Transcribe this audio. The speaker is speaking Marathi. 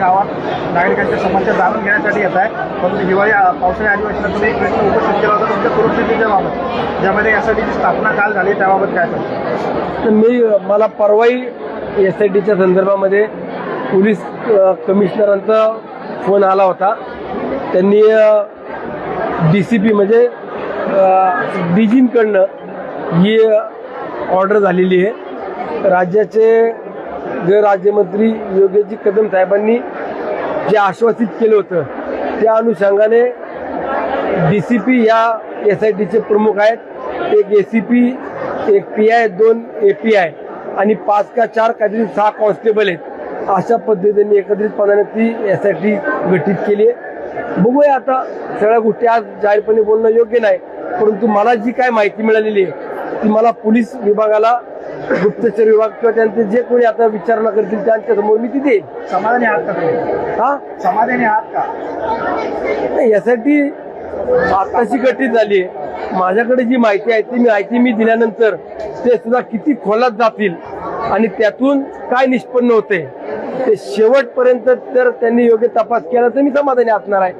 गावात नागरिकांच्या समस्या जाणून घेण्यासाठी येत आहे. परंतु हिवाळी पावसाळी अधिवेशनात तुम्ही एक प्रश्न उपस्थित केला होता तुमच्या पूर्वस्थितीच्या बाबत. ज्यामध्ये यासाठीची स्थापना काल झाली त्याबाबत काय तर मी मला परवाही एस आय टीच्या संदर्भामध्ये पोलीस कमिशनरांचा फोन आला होता. त्यांनी डी सी पी म्हणजे डीजींकडनं ही ऑर्डर झालेली आहे. राज्याचे गृहराज्यमंत्री योगेशजी कदम साहेबांनी जे आश्वासित केलं होतं त्या अनुषंगाने डी सी पी या एस आय टीचे प्रमुख आहेत. एक ए सी पी एक पी आय दोन ए पी आय आणि पाच का चार काहीतरी सहा कॉन्स्टेबल आहेत. अशा पद्धतीने एकत्रितपणाने ती एस आय टी गठीत केली आहे. बघूया आता सगळ्या गोष्टी आज जाहीरपणे बोलणं योग्य नाही परंतु मला जी काय माहिती मिळालेली आहे ती मला पोलीस विभागाला गुप्तचर विभाग किंवा त्यांचे जे कोणी आता विचारणा करतील त्यांच्यासमोर मी ती देईल समाधानी आहात का तुम्ही? हा? समाधानी आहात का? नाही यासाठी आताशी गठीत झाली आहे. माझ्याकडे जी माहिती आहे ती माहिती मी दिल्यानंतर ते सुद्धा किती खोलात जातील आणि त्यातून काय निष्पन्न होते ते शेवटपर्यंत जर त्यांनी योग्य तपास केला तर मी समाधानी असणार आहे.